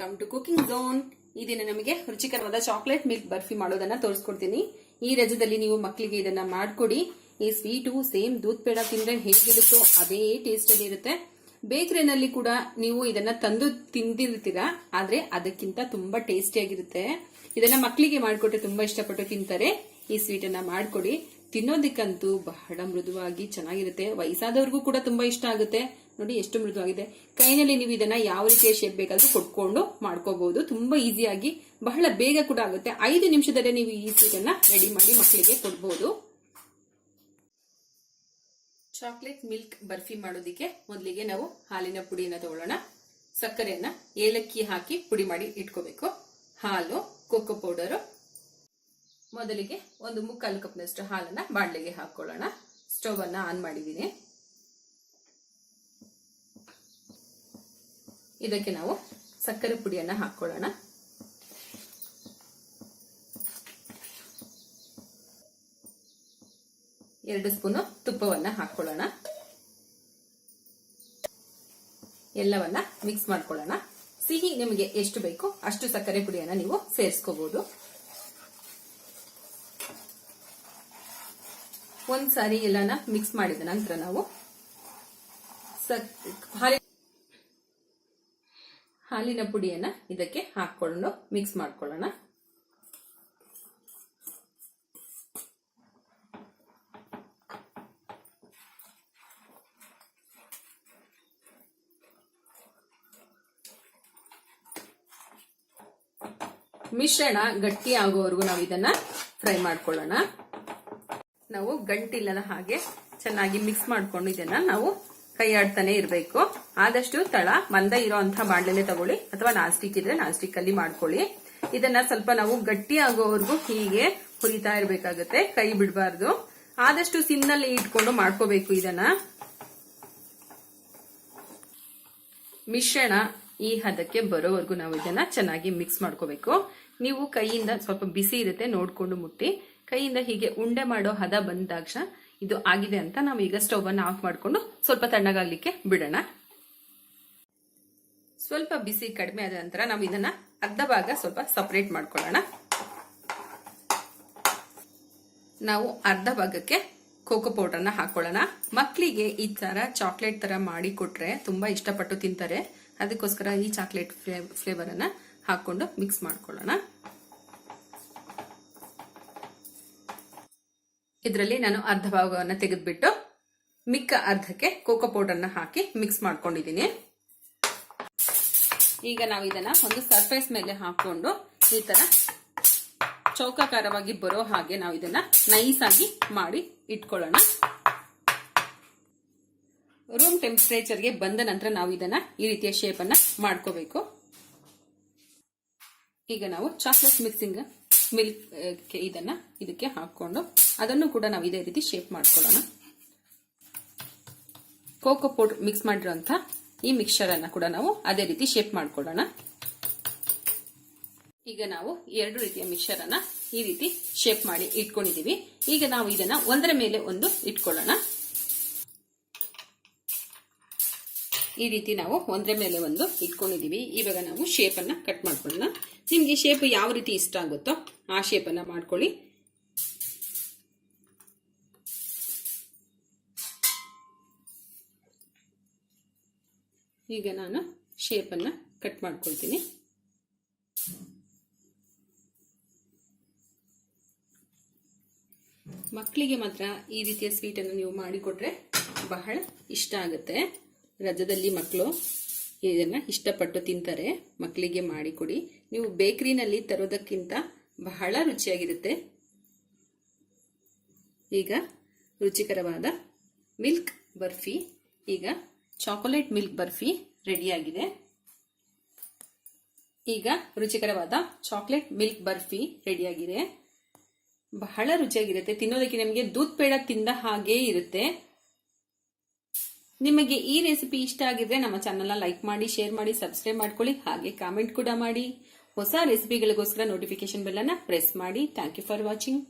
Welcome to cooking zone. ಈ ದಿನ ನಮಗೆ ರುಚಿಕರವಾದ ಚಾಕ್ಲೇಟ್ ಮಿಲ್ಕ್ ಬರ್ಫಿ ಮಾಡೋದನ್ನ ತೋರಿಸ್ಕೊಡ್ತೀನಿ. ಈ ರಜದಲ್ಲಿ ನೀವು ಮಕ್ಕಳಿಗೆ ಇದನ್ನ ಮಾಡ್ಕೊಡಿ. ಈ ಸ್ವೀಟು ಸೇಮ್ ದೂದ್ ಪೇಡ ತಿಂದ್ರೆ ಹೇಗಿರುತ್ತೋ ಅದೇ ಟೇಸ್ಟ್ ಅಲ್ಲಿ ಇರುತ್ತೆ. ಬೇಕರಿನಲ್ಲಿ ಕೂಡ ನೀವು ಇದನ್ನ ತಂದು ತಿಂದಿರ್ತೀರಾ? ಆದ್ರೆ ಅದಕ್ಕಿಂತ ತುಂಬಾ ಟೇಸ್ಟಿಯಾಗಿರುತ್ತೆ ಇದನ್ನ ಮಕ್ಕಳಿಗೆ ಮಾಡ್ಕೊಟ್ರೆ ತುಂಬಾ ಇಷ್ಟಪಟ್ಟು ತಿಂತಾರೆ. ಈ ಸ್ವೀಟ್ ಅನ್ನ ಮಾಡ್ಕೊಡಿ. ತಿನ್ನೋದಕ್ಕಂತೂ ಬಹಳ ಮೃದುವಾಗಿ ಚೆನ್ನಾಗಿರುತ್ತೆ. ವಯಸ್ಸಾದವ್ರಿಗೂ ಕೂಡ ತುಂಬಾ ಇಷ್ಟ ಆಗುತ್ತೆ. ನೋಡಿ ಎಷ್ಟು ಮೃದುವಾಗಿದೆ. ಕೈನಲ್ಲಿ ನೀವು ಇದನ್ನ ಯಾವ ರೀತಿಯ ಶೇಪ್ ಬೇಕಾದ್ರೂ ಕೊಟ್ಕೊಂಡು ಮಾಡ್ಕೋಬಹುದು. ತುಂಬಾ ಈಸಿಯಾಗಿ ಬಹಳ ಬೇಗ ಕೂಡ ಆಗುತ್ತೆ. ಐದು ನಿಮಿಷದಲ್ಲೇ ನೀವು ಈ ಸ್ವೀಟ್ ಅನ್ನ ರೆಡಿ ಮಾಡಿ ಮಕ್ಕಳಿಗೆ ಕೊಡ್ಬೋದು. ಚಾಕ್ಲೇಟ್ ಮಿಲ್ಕ್ ಬರ್ಫಿ ಮಾಡೋದಿಕ್ಕೆ ಮೊದಲಿಗೆ ನಾವು ಹಾಲಿನ ಪುಡಿಯನ್ನ ತಗೊಳ್ಳೋಣ ಸಕ್ಕರೆಯನ್ನ ಏಲಕ್ಕಿ ಹಾಕಿ ಪುಡಿ ಮಾಡಿ ಇಟ್ಕೋಬೇಕು. ಹಾಲು ಕೋಕೋ ಪೌಡರ್ ಮೊದಲಿಗೆ ಒಂದು ಮುಕ್ಕಾಲು ಕಪ್ನಷ್ಟು ಹಾಲನ್ನ ಬಾಣಲೆಗೆ ಹಾಕೊಳ್ಳೋಣ ಸ್ಟವ್ ಅನ್ನ ಆನ್ ಮಾಡಿದ್ದೀನಿ. ಇದಕ್ಕೆ ನಾವು ಸಕ್ಕರೆ ಪುಡಿಯನ್ನ ಹಾಕೊಳ್ಳೋಣ. ಎರಡು ಸ್ಪೂನು ತುಪ್ಪವನ್ನ ಹಾಕೊಳ್ಳೋಣ. ಎಲ್ಲವನ್ನ ಮಿಕ್ಸ್ ಮಾಡ್ಕೊಳ್ಳೋಣ. ಸಿಹಿ ನಿಮಗೆ ಎಷ್ಟು ಬೇಕು ಅಷ್ಟು ಸಕ್ಕರೆ ಪುಡಿಯನ್ನ ನೀವು ಸೇರಿಸ್ಕೋಬಹುದು ಒಂದ್ಸಾರಿ ಎಲ್ಲಾನ ಮಿಕ್ಸ್ ಮಾಡಿದ ನಂತರ ನಾವು ಹಾಲಿನ ಹಾಲಿನ ಪುಡಿಯನ್ನ ಇದಕ್ಕೆ ಹಾಕೊಂಡು ಮಿಕ್ಸ್ ಮಾಡ್ಕೊಳ್ಳೋಣ. ಮಿಶ್ರಣ ಗಟ್ಟಿ ಆಗೋವರೆಗೂ ನಾವು ಇದನ್ನ ಫ್ರೈ ಮಾಡ್ಕೊಳ್ಳೋಣ. ನಾವು ಗಂಟಿಲ್ಲದ ಹಾಗೆ ಚೆನ್ನಾಗಿ ಮಿಕ್ಸ್ ಮಾಡ್ಕೊಂಡು ಇದನ್ನ ನಾವು ಕೈಯಾಡ್ತಾನೆ ಇರಬೇಕು. ಆದಷ್ಟು ತಳ, ಮಂದ ಇರೋಂಥ ಬಾಂಡ್ಲೆನೆ ತಗೊಳ್ಳಿ. ಅಥವಾ ನಾಸ್ಟಿಕ್ ಇದ್ರೆ ನಾಸ್ಟಿಕ್ ಅಲ್ಲಿ ಮಾಡ್ಕೊಳ್ಳಿ. ಇದನ್ನ ಸ್ವಲ್ಪ ನಾವು ಗಟ್ಟಿ ಆಗೋವರೆಗೂ ಹೀಗೆ ಹುರಿತಾ ಇರಬೇಕಾಗುತ್ತೆ. ಕೈ ಬಿಡಬಾರ್ದು. ಆದಷ್ಟು ಸಿಮ್ನಲ್ಲಿ ಇಟ್ಕೊಂಡು ಮಾಡ್ಕೋಬೇಕು ಇದನ್ನ. ಮಿಶ್ರಣ ಈ ಹದಕ್ಕೆ ಬರೋವರೆಗೂ ನಾವು ಇದನ್ನ ಚೆನ್ನಾಗಿ ಮಿಕ್ಸ್ ಮಾಡ್ಕೋಬೇಕು. ನೀವು ಕೈಯಿಂದ ಸ್ವಲ್ಪ ಬಿಸಿ ಇರುತ್ತೆ ನೋಡ್ಕೊಂಡು ಮುಟ್ಟಿ. ಕೈಯಿಂದ ಹೀಗೆ ಉಂಡೆ ಮಾಡೋ ಹದ ಬಂದ ತಕ್ಷಣ ಇದು ಆಗಿದೆ ಅಂತ ನಾವು ಈಗ ಸ್ಟವ್ ಅನ್ನು ಆಫ್ ಮಾಡಿಕೊಂಡು ಸ್ವಲ್ಪ ತಣ್ಣಗಾಗ್ಲಿಕ್ಕೆ ಬಿಡೋಣ. ಸ್ವಲ್ಪ ಬಿಸಿ, ಕಡಿಮೆ ಆದ ನಂತರ ನಾವು ಇದನ್ನ ಅರ್ಧ ಭಾಗ ಸ್ವಲ್ಪ ಸಪರೇಟ್ ಮಾಡ್ಕೊಳ್ಳೋಣ. ನಾವು ಅರ್ಧ ಭಾಗಕ್ಕೆ ಕೋಕೋ ಪೌಡರ್ನ ಹಾಕೊಳ್ಳೋಣ. ಮಕ್ಕಳಿಗೆ ಈ ತರ ಚಾಕ್ಲೇಟ್ ತರ ಮಾಡಿ ಕೊಟ್ರೆ ತುಂಬಾ ಇಷ್ಟಪಟ್ಟು ತಿಂತಾರೆ. ಅದಕ್ಕೋಸ್ಕರ ಈ ಚಾಕ್ಲೇಟ್ ಫ್ಲೇವರ್ ಅನ್ನ ಹಾಕೊಂಡು ಮಿಕ್ಸ್ ಮಾಡ್ಕೊಳ್ಳೋಣ. ಇದರಲ್ಲಿ ನಾನು ಅರ್ಧ ಭಾಗವನ್ನು ತೆಗೆದುಬಿಟ್ಟು ಮಿಕ್ಕ ಅರ್ಧಕ್ಕೆ ಕೋಕೋ ಪೌಡರ್ನ ಹಾಕಿ ಮಿಕ್ಸ್ ಮಾಡ್ಕೊಂಡಿದ್ದೀನಿ. ಈಗ ನಾವು ಇದನ್ನ ಒಂದು ಸರ್ಫೇಸ್ ಮೇಲೆ ಹಾಕೊಂಡು ಈ ತರ ಚೌಕಾಕಾರವಾಗಿ ಬರೋ ಹಾಗೆ ನಾವು ಇದನ್ನ ನೈಸ್ ಆಗಿ ಮಾಡಿ ಇಟ್ಕೊಳ್ಳೋಣ. ರೂಮ್ ಟೆಂಪರೇಚರ್ಗೆ ಬಂದ ನಂತರ ನಾವು ಇದನ್ನ ಈ ರೀತಿಯ ಶೇಪ್ ಅನ್ನ ಮಾಡ್ಕೋಬೇಕು. ಈಗ ನಾವು ಚಾಕ್ಲೇಟ್ ಮಿಕ್ಸಿಂಗ್ ಮಿಲ್ಕ್ ಇದನ್ನ ಇದಕ್ಕೆ ಹಾಕೊಂಡು ಅದನ್ನು ಕೂಡ ನಾವು ಇದೇ ರೀತಿ ಶೇಪ್ ಮಾಡ್ಕೊಳ್ಳೋಣ. ಕೋಕೋ ಪೌಡರ್ ಮಿಕ್ಸ್ ಮಾಡಿರೋಂಥ ಈ ಮಿಕ್ಸ್ಚರ್ ಅನ್ನ ಕೂಡ ನಾವು ಅದೇ ರೀತಿ ಶೇಪ್ ಮಾಡ್ಕೊಳ್ಳೋಣ. ಈಗ ನಾವು ಎರಡು ರೀತಿಯ ಮಿಕ್ಸ್ಚರ್ ಅನ್ನ ಈ ರೀತಿ ಶೇಪ್ ಮಾಡಿ ಇಟ್ಕೊಂಡಿದೀವಿ ಈಗ ನಾವು ಇದನ್ನ ಒಂದರ ಮೇಲೆ ಒಂದು ಇಟ್ಕೊಳ್ಳೋಣ. ಈ ರೀತಿ ನಾವು ಒಂದರ ಮೇಲೆ ಒಂದು ಇಟ್ಕೊಂಡಿದೀವಿ ಇವಾಗ ನಾವು ಶೇಪ್ ಅನ್ನ ಕಟ್ ಮಾಡ್ಕೊಳ್ಳೋಣ. ನಿಮ್ಗೆ ಶೇಪ್ ಯಾವ ರೀತಿ ಇಷ್ಟ ಆಗುತ್ತೋ ಆ ಶೇಪ್ ಅನ್ನ ಮಾಡ್ಕೊಳ್ಳಿ. ಈಗ ನಾನು ಶೇಪನ್ನು ಕಟ್ ಮಾಡ್ಕೊಳ್ತೀನಿ. ಮಕ್ಕಳಿಗೆ ಮಾತ್ರ ಈ ರೀತಿಯ ಸ್ವೀಟನ್ನು ನೀವು ಮಾಡಿಕೊಟ್ರೆ ಬಹಳ ಇಷ್ಟ ಆಗುತ್ತೆ. ರಜದಲ್ಲಿ ಮಕ್ಕಳು ಇದನ್ನು ಇಷ್ಟಪಟ್ಟು ತಿಂತಾರೆ. ಮಕ್ಕಳಿಗೆ ಮಾಡಿಕೊಡಿ ನೀವು ಬೇಕರಿನಲ್ಲಿ ತರೋದಕ್ಕಿಂತ ಬಹಳ ರುಚಿಯಾಗಿರುತ್ತೆ. ಈಗ ರುಚಿಕರವಾದ ಮಿಲ್ಕ್ ಬರ್ಫಿ, ಈಗ ಚಾಕೊಲೇಟ್ ಮಿಲ್ಕ್ ಬರ್ಫಿ ರೆಡಿಯಾಗಿದೆ. ಈಗ ರುಚಿಕರವಾದ ಚಾಕ್ಲೇಟ್ ಮಿಲ್ಕ್ ಬರ್ಫಿ ರೆಡಿಯಾಗಿದೆ. ಬಹಳ ರುಚಿಯಾಗಿರುತ್ತೆ. ತಿನ್ನೋದಕ್ಕೆ ನಿಮಗೆ ದೂದ್ ಪೇಡ ತಿಂದ ಹಾಗೇ ಇರುತ್ತೆ. ನಿಮಗೆ ಈ ರೆಸಿಪಿ ಇಷ್ಟ ಆಗಿದ್ರೆ ನಮ್ಮ ಚಾನಲ್ನ ಲೈಕ್ ಮಾಡಿ, ಶೇರ್ ಮಾಡಿ, ಸಬ್ಸ್ಕ್ರೈಬ್ ಮಾಡ್ಕೊಳ್ಳಿ. ಹಾಗೆ ಕಾಮೆಂಟ್ ಕೂಡ ಮಾಡಿ. ಹೊಸ ರೆಸಿಪಿಗಳಿಗೋಸ್ಕರ ನೋಟಿಫಿಕೇಶನ್ ಬೆಲ್ ಅನ್ನ ಪ್ರೆಸ್ ಮಾಡಿ. Thank you for watching.